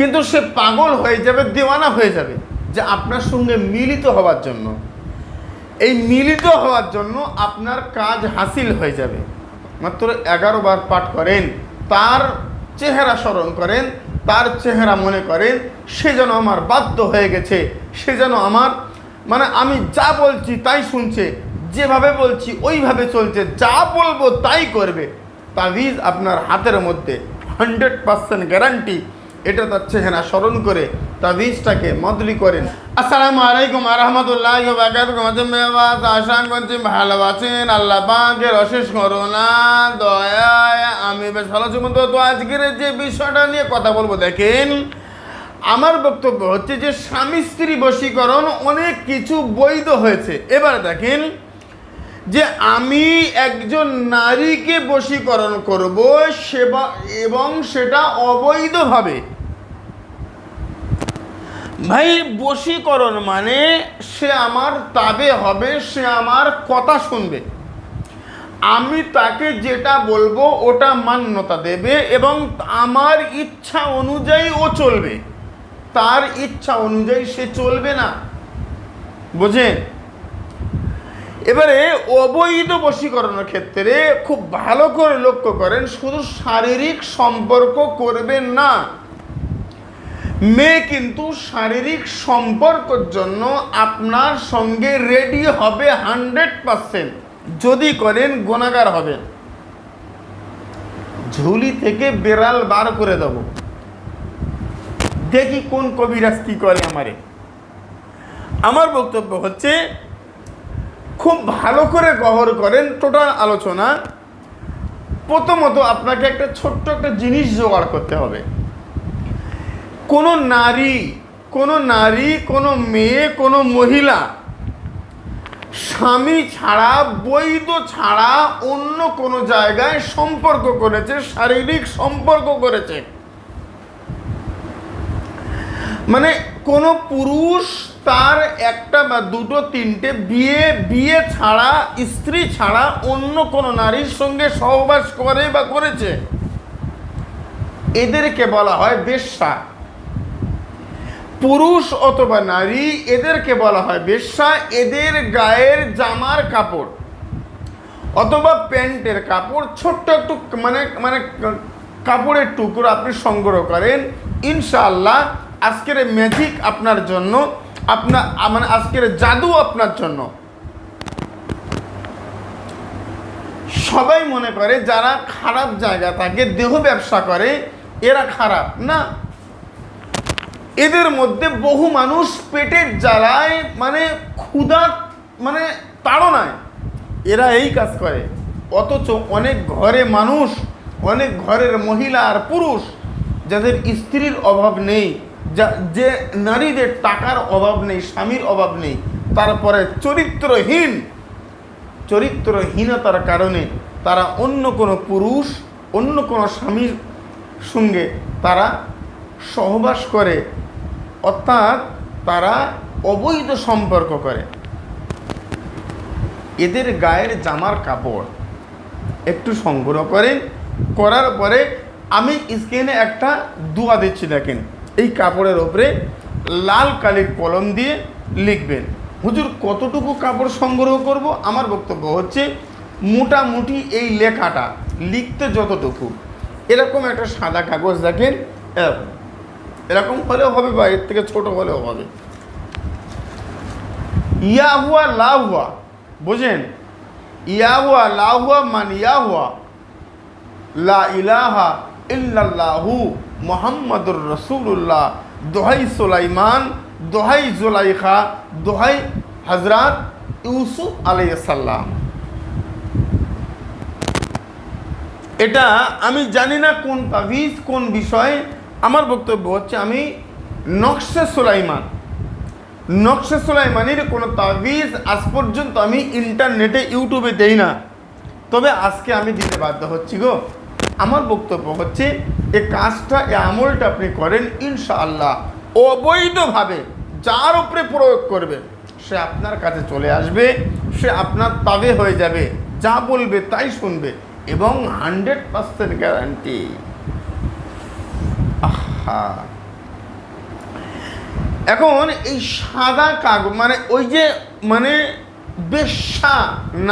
কিন্তু সে পাগল হয়ে যাবে, দেওয়ানা হয়ে যাবে যে আপনার সঙ্গে মিলিত হওয়ার জন্য। এই মিলিত হওয়ার জন্য আপনার কাজ হাসিল হয়ে যাবে। মাত্র এগারো বার পাঠ করেন, তার চেহারা স্মরণ করেন, তার চেহারা মনে করেন, সে যেন আমার বাধ্য হয়ে গেছে, সে যেন আমার মানে আমি যা বলছি তাই শুনছে, যেভাবে বলছি ওইভাবে চলছে, যা বলব তাই করবে। তাবিজ আপনার হাতের মধ্যে হান্ড্রেড পার্সেন্ট গ্যারান্টি এটা তার চেহারা স্মরণ করে তা তাবিজটাকে মদলি করেন। আসসালামু আলাইকুম করছি ভালো আছেন আল্লাহ পাকের অশেষ করোনা দয়ায়। আমি বেশ ভালো তো আজকের যে বিষয়টা নিয়ে কথা বলব, দেখেন, আমার বক্তব্য হচ্ছে যে স্বামী স্ত্রী বশীকরণ অনেক কিছু বৈধ হয়েছে। এবার দেখেন যে আমি একজন নারীকে বশীকরণ করব সেবা এবং সেটা অবৈধভাবে। ভাই, বশীকরণ মানে সে আমার তাবে হবে, সে আমার কথা শুনবে। আমি তাকে যেটা বলব ওটা মান্যতা দেবে এবং আমার ইচ্ছা অনুযায়ী ও চলবে। তার ইচ্ছা অনুযায়ী সে চলবে না। বোঝেন? এবারে অবৈধ বশীকরণের ক্ষেত্রে খুব ভালো করে লক্ষ্য করেন, শুধু শারীরিক সম্পর্ক করবেন না। মেয়ে কিন্তু শারীরিক সম্পর্কের জন্য আপনার সঙ্গে রেডি হবে হান্ড্রেড পারসেন্ট যদি করেন গোনাগার হবেন ঝুলি থেকে বেড়াল বার করে দেব। দেখি কোন কবিরাজ কি করে আমারে। আমার বক্তব্য হচ্ছে খুব ভালো করে গহর করেন টোটাল আলোচনা। প্রথমত আপনাকে একটা ছোট্ট একটা জিনিস জোগাড় করতে হবে। কোনো নারী কোনো নারী, কোনো মেয়ে, কোনো মহিলা স্বামী ছাড়া, বৈধ ছাড়া অন্য কোনো জায়গায় সম্পর্ক করেছে, শারীরিক সম্পর্ক করেছে। মানে কোনো পুরুষ তার একটা বা দুটো, তিনটে বিয়ে বিয়ে ছাড়া, স্ত্রী ছাড়া অন্য কোনো নারীর সঙ্গে সহবাস করে বা করেছে। এদেরকে বলা হয় বেশ্যা। পুরুষ অথবা নারী, এদেরকে বলা হয় বেশ্যা। এদের গায়ের জামার কাপড় অথবা প্যান্টের কাপড়, ছোট্ট একটু মানে মানে কাপড়ের টুকরো আপনি সংগ্রহ করেন। ইনশাআল্লাহ আজকের ম্যাজিক আপনার জন্য আপনার মানে আজকের জাদু আপনার জন্য। সবাই মনে করে যারা খারাপ জায়গা থাকে, দেহ ব্যবসা করে, এরা খারাপ, না? এদের মধ্যে বহু মানুষ পেটের জ্বালায় মানে ক্ষুধা মানে তাড়নায়। এরা এই কাজ করে। অথচ অনেক ঘরে মানুষ, অনেক ঘরের মহিলা আর পুরুষ, যাদের স্ত্রীর অভাব নেই যা, যে নারীদের টাকার অভাব নেই, স্বামীর অভাব নেই, তারপরে চরিত্রহীন, চরিত্রহীনতার কারণে তারা অন্য কোনো পুরুষ, অন্য কোনো স্বামীর সঙ্গে তারা সহবাস করে, অর্থাৎ তারা অবৈধ সম্পর্ক করে। এদের গায়ের জামার কাপড় একটু সংগ্রহ করেন করার পরে আমি স্ক্রিনে একটা দোয়া দিচ্ছি দেখেন। এই কাপড়ের ওপরে লাল কালির কলম দিয়ে লিখবেন। হুজুর, কতটুকু কাপড় সংগ্রহ করব? আমার বক্তব্য হচ্ছে, মোটামুটি এই লেখাটা লিখতে যতটুকু। এরকম একটা সাদা কাগজ দেখেন, এরকম। এরকম হলেও হবে বা এর থেকে ছোট হলেও হবে। ইয়া হুয়া লা হুয়া বুঝেন? ইয়া হুয়া লা হুয়া মান ইয়া হুয়া লা ইলাহা ইল্লাল্লাহু মোহাম্মদুর রসুল্লাহ দোহাই সুলাইমান, দোহাই জুলাইখা, দোহাই হজরত ইউসুফ আলাইসাল্লাম এটা আমি জানি না কোন তাবিজ, কোন বিষয়। আমার বক্তব্য হচ্ছে আমি নকশে সুলাইমান। নকশে সুলাইমানের কোনো তাবিজ আজ পর্যন্ত আমি ইন্টারনেটে, ইউটিউবে দেই না। তবে আজকে আমি দিতে বাধ্য হচ্ছি গো। আমার বক্তব্য হচ্ছে, এ কাজটা, এ আমলটা আপনি করেন, ইনশাআল্লাহ। অবৈধভাবে যার উপরে প্রয়োগ করবে, সে আপনার কাছে চলে আসবে, সে আপনার তাবে হয়ে যাবে, যা বলবে তাই শুনবে, এবং হান্ড্রেড পার্সেন্ট গ্যারান্টি। আহা। এখন এই সাদা কাগজ মানে ওই যে মানে বেশ্যা,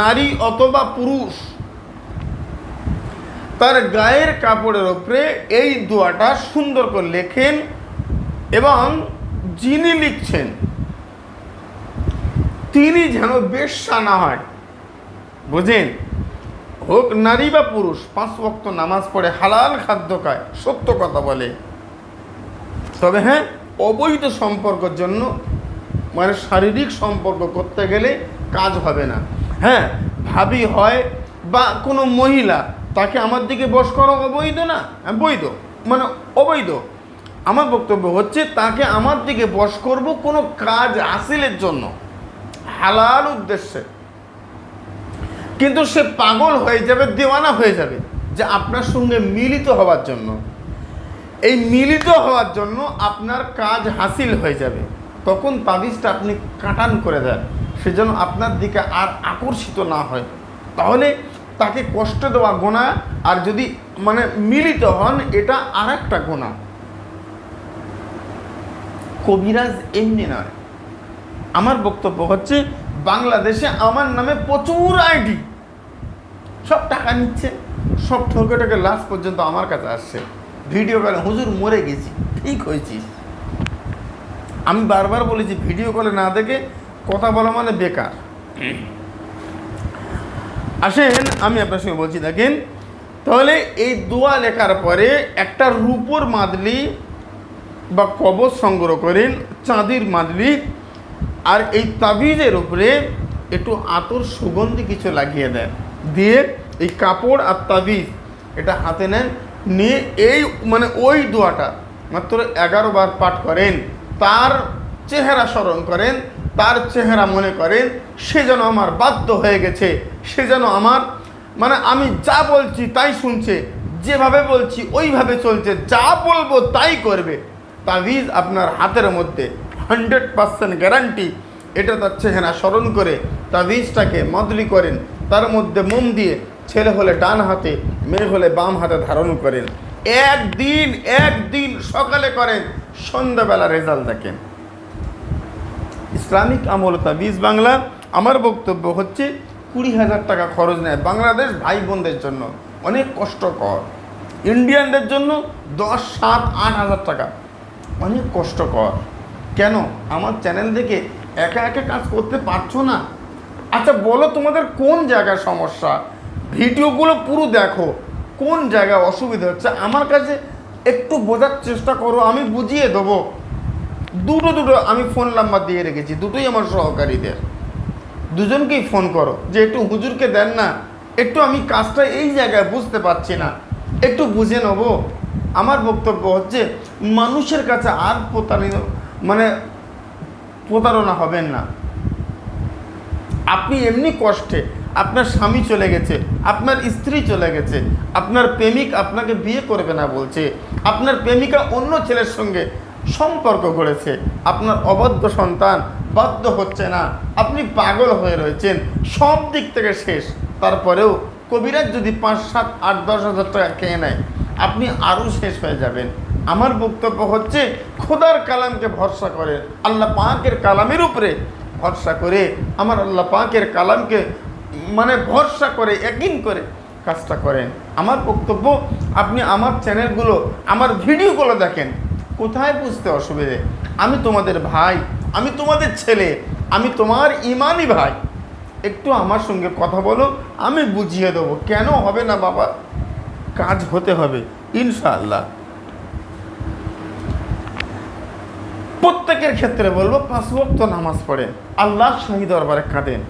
নারী অথবা পুরুষ তার গায়ের কাপড়ের ওপরে এই দোয়াটা সুন্দর করে লেখেন এবং যিনি লিখছেন, তিনি যেন বেশ্যা না হয়। বুঝেন? হোক নারী বা পুরুষ, পাঁচ বক্ত নামাজ পড়ে হালাল খাদ্য খায়, সত্য কথা বলে। তবে হ্যাঁ অবৈধ সম্পর্কের জন্য মানে শারীরিক সম্পর্ক করতে গেলে কাজ হবে না। হ্যাঁ ভাবি হয় বা কোনো মহিলা তাকে আমার দিকে বস করা অবৈধ না হ্যাঁ, বৈধ মানে অবৈধ। আমার বক্তব্য হচ্ছে তাকে আমার দিকে বস করব কোনো কাজ হাসিলের জন্য হালাল উদ্দেশ্যে। কিন্তু সে পাগল হয়ে যাবে দেওয়ানা হয়ে যাবে যে আপনার সঙ্গে মিলিত হওয়ার জন্য। এই মিলিত হওয়ার জন্য আপনার কাজ হাসিল হয়ে যাবে। তখন তাবিজটা আপনি কাটান করে দেন সেজন্য আপনার দিকে আর আকর্ষিত না হয়। তাহলে তাকে কষ্ট দেওয়া গোনা, আর যদি মানে মিলিত হন, এটা আর একটা গোনা। কবিরাজ এমনি নয়। আমার বক্তব্য হচ্ছে, বাংলাদেশে আমার নামে প্রচুর আইডি। সব টাকা নিচ্ছে, সব ঠকে ঠকে লাস্ট পর্যন্ত আমার কাছে আসছে। ভিডিও কলে, হুজুর, মরে গেছি, ঠিক হয়েছিস আমি বারবার বলেছি, ভিডিও কলে না দেখে কথা বলা মানে বেকার। আসেন, আমি আপনার সঙ্গে বলছি, দেখেন। তাহলে এই দোয়া লেখার পরে একটা রূপোর মাদলি বা কবচ সংগ্রহ করেন, চাঁদির মাদলি, আর এই তাবিজের উপরে একটু আতর সুগন্ধি কিছু লাগিয়ে দেন। দিয়ে এই কাপড় আর তাবিজ এটা হাতে নেন, নিয়ে এই মানে ওই দোয়াটা মাত্র এগারো বার পাঠ করেন, তার চেহারা স্মরণ করেন তার চেহারা মনে করেন সে যেন আমার বাধ্য হয়ে গেছে, সে যেন আমার মানে আমি যা বলছি তাই শুনছে, যেভাবে বলছি ওইভাবে চলছে, যা বলব তাই করবে। তাবিজ আপনার হাতের মধ্যে হান্ড্রেড পার্সেন্ট গ্যারান্টি এটা তার চেহারা স্মরণ করে তাবিজটাকে মদলি করেন, তার মধ্যে মোম দিয়ে ছেলে হলে ডান হাতে, মেয়ে হলে বাম হাতে ধারণ করেন। একদিন একদিন সকালে করেন, সন্ধ্যাবেলা রেজাল্ট দেখেন। ইসলামিক আমল তাবিজ বাংলা। আমার বক্তব্য হচ্ছে কুড়ি হাজার টাকা খরচ নেয় বাংলাদেশ ভাই বোনদের জন্য। অনেক কষ্টকর। ইন্ডিয়ানদের জন্য দশ, সাত, আট হাজার টাকা। অনেক কষ্টকর। কেন? আমার চ্যানেল দেখে একা একা কাজ করতে পারছ না? আচ্ছা বলো তোমাদের কোন জায়গায় সমস্যা? ভিডিওগুলো পুরো দেখো। কোন জায়গায় অসুবিধা হচ্ছে? আমার কাছে একটু বোঝার চেষ্টা করো, আমি বুঝিয়ে দেবো। দুটো দুটো আমি ফোন নাম্বার দিয়ে রেখেছি, দুটোই আমার সহকারীদের। দুজনকেই ফোন করো, যে একটু হুজুরকে দেন না, একটু আমি কাজটা এই জায়গায় বুঝতে পারছি না, একটু বুঝে নেব। আমার বক্তব্য হচ্ছে, মানুষের কাছে আর প্রতারিত মানে প্রতারণা হবেন না। আপনি এমনি কষ্টে, আপনার স্বামী চলে গেছে, আপনার স্ত্রী চলে গেছে, আপনার প্রেমিক আপনাকে বিয়ে করবে না বলছে, আপনার প্রেমিকা অন্য ছেলের সঙ্গে সম্পর্ক গড়েছে। আপনার অবাধ্য সন্তান বাধ্য হচ্ছে না। আপনি পাগল হয়ে রয়েছেন। সব দিক থেকে শেষ। তারপরেও কবিরাজ যদি পাঁচ, সাত, আট, দশ হাজার টাকা খেয়ে নেয়, আপনি আরও শেষ হয়ে যাবেন। আমার বক্তব্য হচ্ছে, খোদার কালামকে ভরসা করে, আল্লাহ পাকের কালামের উপরে ভরসা করে, আমার আল্লাহ পাকের কালামকে মানে ভরসা করে একদিন করে কাজটা করেন। আমার বক্তব্য, আপনি আমার চ্যানেলগুলো, আমার ভিডিওগুলো দেখেন। কোথায় বুঝতে অসুবিধে? আমি তোমাদের ভাই, আমি তোমাদের ছেলে, আমি তোমার ইমানই ভাই। একটু আমার সঙ্গে কথা বলো, আমি বুঝিয়ে দেবো। কেন হবে না বাবা? কাজ হতে হবে, ইনশাআল্লাহ। প্রত্যেকের ক্ষেত্রে বলব, পাঁচ ওয়াক্ত নামাজ পড়েন আল্লাহ শাহী দরবারে কাঁদেন।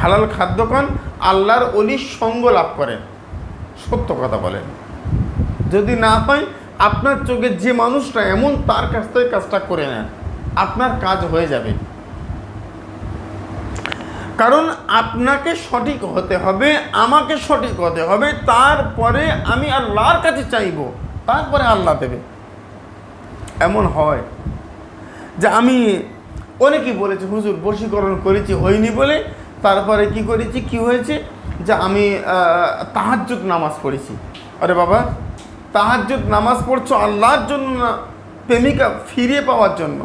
হালাল খাদ্য খান, আল্লাহর অলির সঙ্গ লাভ করেন। সত্য কথা বলেন। যদি না হয় আপনার চোখে যে মানুষটা এমন, তার কাছ থেকে কাজটা করে নেন। আপনার কাজ হয়ে যাবে। কারণ আপনাকে সঠিক হতে হবে, আমাকে সঠিক হতে হবে, তারপরে আমি আল্লাহর কাছে চাইব, তারপরে আল্লাহ দেবে। এমন হয় যে আমি অনেকেই বলেছে, হুজুর, বশীকরণ করেছি, হয়নি বলে। তারপরে কি করেছি, কি হয়েছে? যে আমি তাহাজ্জুদ নামাজ পড়েছি। আরে বাবা তাহাজ্জুদ নামাজ পড়ছো আল্লাহর জন্য না, প্রেমিকা ফিরে পাওয়ার জন্য?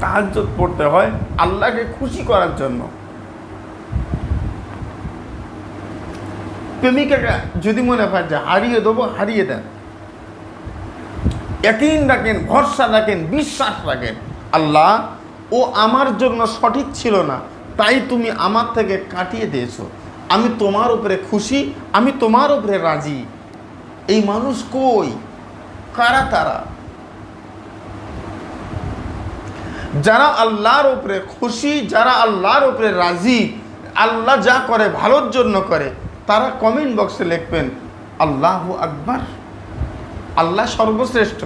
তাহাজ্জুদ পড়তে হয় আল্লাহকে খুশি করার জন্য। প্রেমিকাকে যদি মনে হয় যে হারিয়ে দেবো, হারিয়ে দেন। একইন রাখেন, ভরসা রাখেন, বিশ্বাস রাখেন, আল্লাহ ও আমার জন্য সঠিক ছিল না, তাই তুমি আমার থেকে কাটিয়ে দিয়েছ। আমি তোমার উপরে খুশি, আমি তোমার উপরে রাজি। এই মানুষ কই? কারা তারা? যারা আল্লাহর উপরে খুশি, যারা আল্লাহর উপরে রাজি, আল্লাহ যা করে ভালোর জন্য করে, তারা কমেন্ট বক্সে লিখবেন, আল্লাহ আকবার। আল্লাহ সর্বশ্রেষ্ঠ।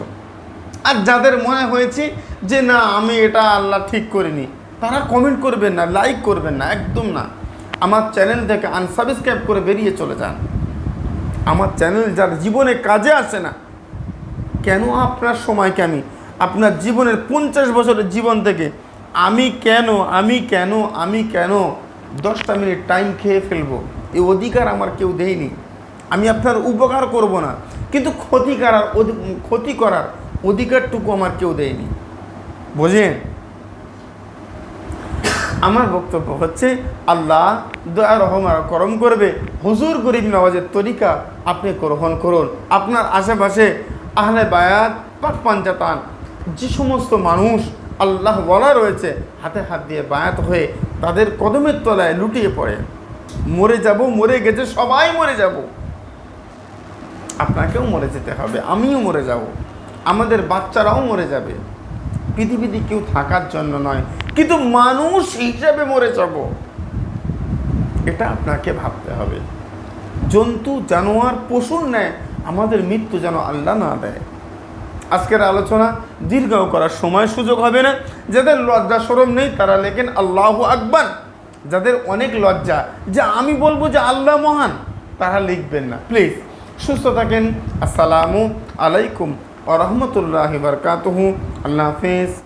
আর যাদের মনে হয়েছে যে, না, আমি এটা আল্লাহ ঠিক করিনি, তারা কমেন্ট করবেন না লাইক করবেন না, একদম না। আমার চ্যানেল থেকে আনসাবস্ক্রাইব করে বেরিয়ে চলে যান। আমার চ্যানেল যার জীবনে কাজে আসে না, কেন আপনার সময়কে আমি, আপনার জীবনের পঞ্চাশ বছরের জীবন থেকে আমি কেন আমি কেন আমি কেন দশটা মিনিট টাইম খেয়ে ফেলব? এই অধিকার আমার কেউ দেয়নি। আমি আপনার উপকার করব না, কিন্তু ক্ষতি করার ক্ষতি করার অধিকারটুকু আমার কেউ দেয়নি। বোঝেন আমার বক্তব্য হচ্ছে, আল্লাহ দয়া রহমা করম করবে। হুজুর গরিব নওয়াজের তরিকা আপনি গ্রহণ করুন। আপনার আশেপাশে আহলে বায়াত, পাক পাঞ্জাতান, যে সমস্ত মানুষ আল্লাহ বলা রয়েছে, হাতে হাত দিয়ে বায়াত হয়ে তাদের কদমের তলায় লুটিয়ে পড়ে। মরে যাব, মরে গেছে, সবাই মরে যাব। আপনাকেও মরে যেতে হবে, আমিও মরে যাব। আমাদের বাচ্চারাও মরে যাবে। পৃথিবীতে কেউ থাকার জন্য নয়, কিন্তু মানুষ হিসাবে মরে যাব। এটা আপনাকে ভাবতে হবে। জন্তু, জানোয়ার, পশুর নেয় আমাদের মৃত্যু যেন আল্লাহ না দেয়। আজকের আলোচনা দীর্ঘ করার সময় সুযোগ হবে না। যাদের লজ্জা সরম নেই, তারা লেখেন, আল্লাহ আকবার। যাদের অনেক লজ্জা, যে আমি বলব যে আল্লাহ মহান, তারা লিখবেন না। প্লিজ, সুস্থ থাকেন। আসসালামু আলাইকুম ও রহমতুল্লাহ বারকাতহু। আল্লাহ হাফিজ।